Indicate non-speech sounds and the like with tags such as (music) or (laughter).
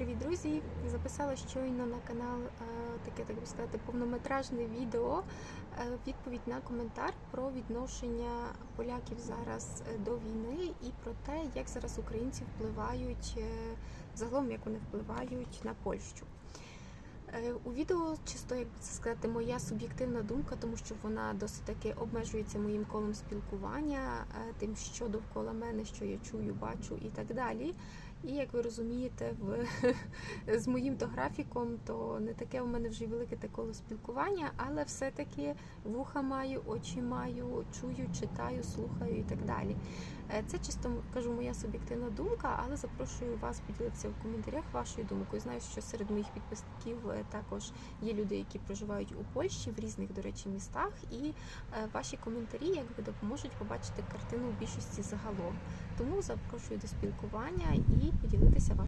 Привіт, друзі! Записала щойно на канал е, таке, так би сказати, повнометражне відео. е, Відповідь на коментар про відношення поляків зараз е, до війни і про те, як зараз українці впливають загалом, як вони впливають на Польщу. Е, У відео чисто, як це сказати, моя суб'єктивна думка, тому що вона досить таки обмежується моїм колом спілкування, е, тим, що довкола мене, що я чую, бачу і так далі. І як ви розумієте, в, (laughs) з моїм то графіком, то не таке у мене вже велике те коло спілкування, але все-таки вуха маю, очі маю, чую, читаю, слухаю і так далі. Е, Це чисто кажу моя суб'єктивна думка, але запрошую вас поділитися в коментарях вашою думкою. Знаю, що серед моїх підписників також є люди, які проживають у Польщі в різних, до речі, містах, і е, ваші коментарі якби допоможуть побачити картину в більшості загалом. Тому запрошую до спілкування і поділитися вашою.